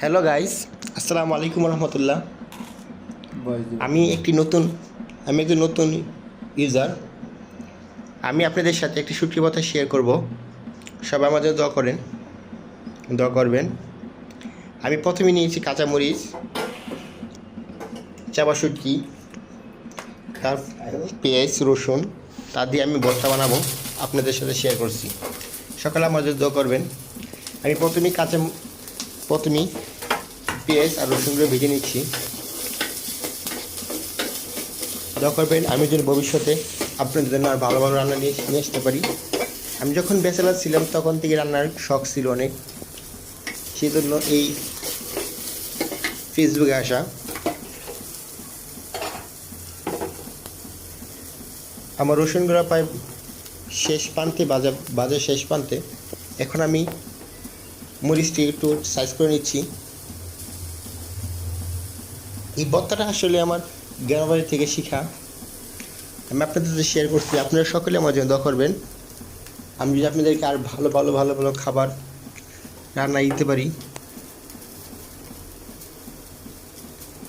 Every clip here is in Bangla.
হ্যালো গাইস আসসালামু আলাইকুম রহমতুল্লাহ আমি একটি নতুন, আমি একটি নতুন ইউজার আমি আপনাদের সাথে একটি সুটকি কথা শেয়ার করব। সবাই আমাদের দোয়া করেন, দোয়া করবেন। আমি প্রথমে নিয়েছি কাঁচামরিচ চাপা শুটকি, তার পেঁয়াজ, রসুন, তা দিয়ে আমি ভর্তা বানাবো। আপনাদের সাথে শেয়ার করছি। সকালে আমাদের দোয়া করবেন। আমি প্রথমেই কাঁচা প্রথমেই পেঁয়াজ আর রসুনগুলো ভেজে নিচ্ছি। দোয়া করবেন, আমি যেন ভবিষ্যতে আপনাদের জন্য আর ভালো ভালো রান্না নিয়ে নিয়ে আসতে পারি। আমি যখন ব্যাচেলার ছিলাম, তখন থেকে রান্নার শখ ছিল অনেক। সেই জন্য এই ফেসবুকে আসা। আমার রসুনগুলো প্রায় শেষ প্রান্তে বাজার বাজার শেষ প্রান্তে। এখন আমি মরিচটি একটু সাইজ করে নিচ্ছি। এই বত্তাটা আসলে আমার গ্রামবাড়ি থেকে শিখা। আমি আপনাদের সাথে শেয়ার করছি, আপনারা সকলে আমার জন্য দোয়া করবেন। আমি যদি আপনাদেরকে আর ভালো ভালো ভালো ভালো খাবার রান্না দিতে পারি।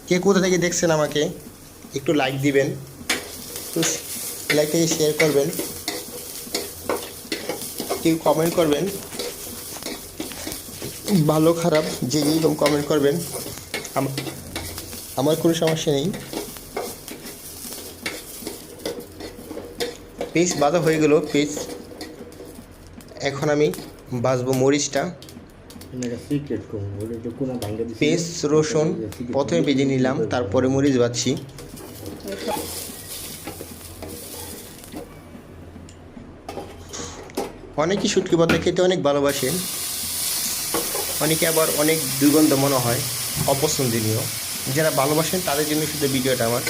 কে কোথা থেকে দেখছেন আমাকে, একটু লাইক দিবেন। একটু লাইকটাকে শেয়ার করবেন। কেউ কমেন্ট করবেন। ভালো খারাপ যে যেরকম কমেন্ট করবেন। আমার কোনো সমস্যা নেই। পিস বাঁধা হয়ে গেল পিস এখন আমি বাজবো মরিচটা। পেস্ট রসুন প্রথমে ভেজে নিলাম তারপরে মরিচ বাচ্ছি অনেকেই শুটকি পাতা খেতে অনেক ভালোবাসেন অনেকে আবার অনেক দুর্গন্ধ মনে হয়, অপছন্দনীয়। যারা ভালোবাসেন তাদের জন্য শুধু ভিডিওটা আমার।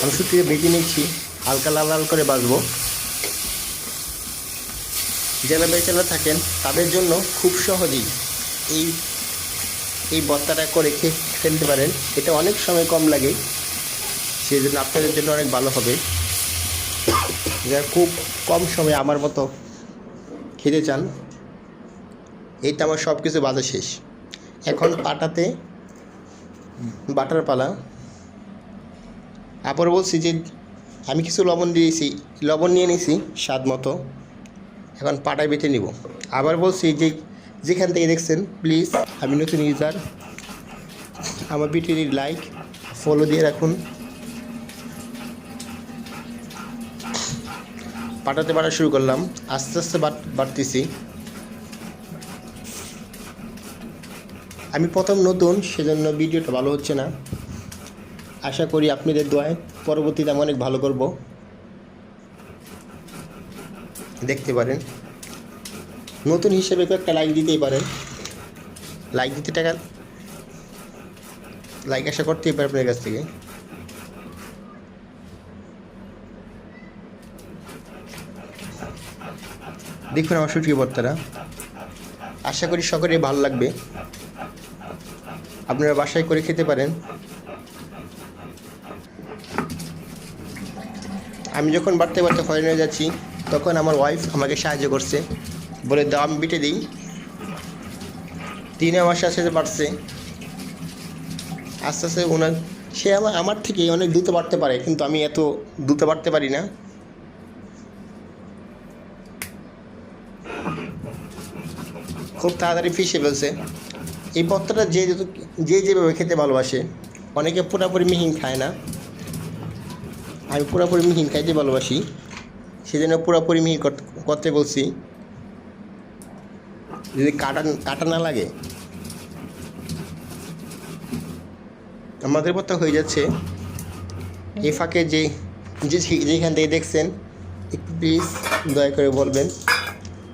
আমি শুটকিকে ভেজে নিচ্ছি, হালকা লাল লাল করে বাজবো। যারা বেচারা থাকেন, তাদের জন্য খুব সহজেই এই এই বত্তাটা করে খেয়ে ফেলতে পারেন। এটা অনেক সময় কম লাগে সেই জন্য আপনাদের জন্য অনেক ভালো হবে। যারা খুব কম সময়ে আমার মতো খেতে চান এইটা আমার সব কিছু বাজা শেষ। এখন পাটাতে বাটার পালা। আবার বলছি যে, আমি কিছু লবণ দিয়েছি, লবণ নিয়ে নিয়েছি স্বাদ মতো। এখন পাটায় বেটে নিব। আবার বলছি যে, যেখান থেকে দেখছেন প্লিজ আমি নতুন ইউজার আমার ভিডিওটি লাইক ফলো দিয়ে রাখুন। পাটাতে বাটা শুরু করলাম। আস্তে আস্তে বাড়তেছি। আমি প্রথম নতুন, সেজন্য ভিডিওটা ভালো হচ্ছে না। আশা করি আপনাদের দোয়ায় পরবর্তীতে আমি অনেক ভালো করব। দেখতে পারেন। নতুন হিসেবে একটা লাইক দিতেই পারেন। লাইক দিতে টাকা লাইক আশা করতেই পারে আপনার কাছ থেকে। দেখুন আমার সুটকি বর্তারা আশা করি সকলেই ভালো লাগবে। আপনারা বাসায় করে খেতে পারেন। আমি যখন বাড়তে বাড়তে হয়ে যাচ্ছি, তখন আমার ওয়াইফ আমাকে সাহায্য করছে। বলে, দাম বিটে দিই। তিন আমার সাথে বাড়ছে। আস্তে আস্তে ওনার, সে আমার আমার থেকে অনেক দ্রুত বাড়তে পারে, কিন্তু আমি এত দ্রুত বাড়তে পারি না। খুব তাড়াতাড়ি ফিসে ফেলছে। এই পত্রটা যে যত যে যেভাবে খেতে ভালোবাসে, অনেকে পুরোপুরি মিহিন খায় না। আমি পুরোপুরি মিহিন খাইতে ভালোবাসি। সেজন্য পুরোপুরি মিহিন করতে- বলছি। যদি কাটা কাটা না লাগে। আমাদের পথটা হয়ে যাচ্ছে। এই ফাঁকে যে যেখান থেকে দেখছেন, একটু প্লিজ দয়া করে বলবেন।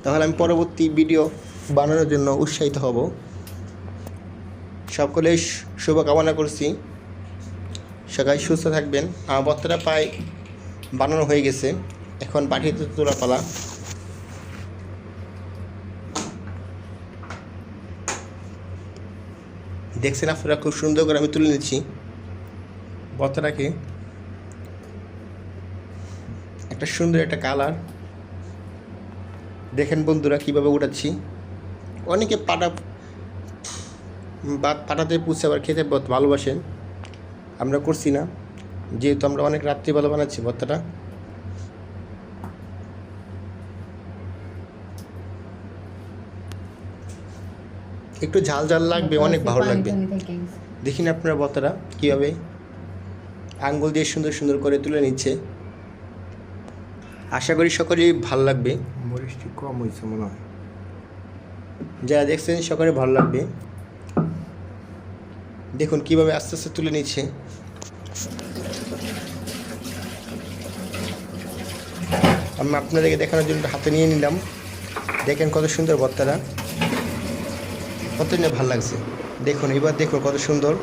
তাহলে আমি পরবর্তী ভিডিও বানানোর জন্য উৎসাহিত হব। সকলে শুভকামনা করছি। সবাই সুস্থ থাকবেন। আমার বত্তাটা প্রায় বানানো হয়ে গেছে। এখন বাটিতে তোলা পালা। দেখছেন আপনারা খুব সুন্দর করে আমি তুলে নিচ্ছি। বত্তাটাকে একটা সুন্দর একটা কালার। দেখেন বন্ধুরা কীভাবে উঠাচ্ছি। অনেকে পাটা বা পাঠাতে পুষে আবার খেতে ভালোবাসেন। আমরা করছি না। যেহেতু আমরা অনেক রাত্রিবেলা বানাচ্ছি ভর্তাটা। একটু ঝাল ঝাল লাগবে অনেক ভালো লাগবে। দেখি না আপনারা ভর্তাটা কীভাবে। আঙ্গুল দিয়ে সুন্দর সুন্দর করে তুলে নিচ্ছে। আশা করি সকলেই ভালো লাগবে। মরিচটি কম হয়েছে মনে হয়। যারা দেখছেন সকলে ভালো লাগবে। দেখুন, কীভাবে আস্তে আস্তে তুলে নিচ্ছে। আমি আপনাদেরকে দেখানোর জন্য হাতে নিয়ে নিলাম। দেখেন কত সুন্দর ভর্তাটা কত ভালো লাগছে। দেখুন, এবার দেখুন কত সুন্দর।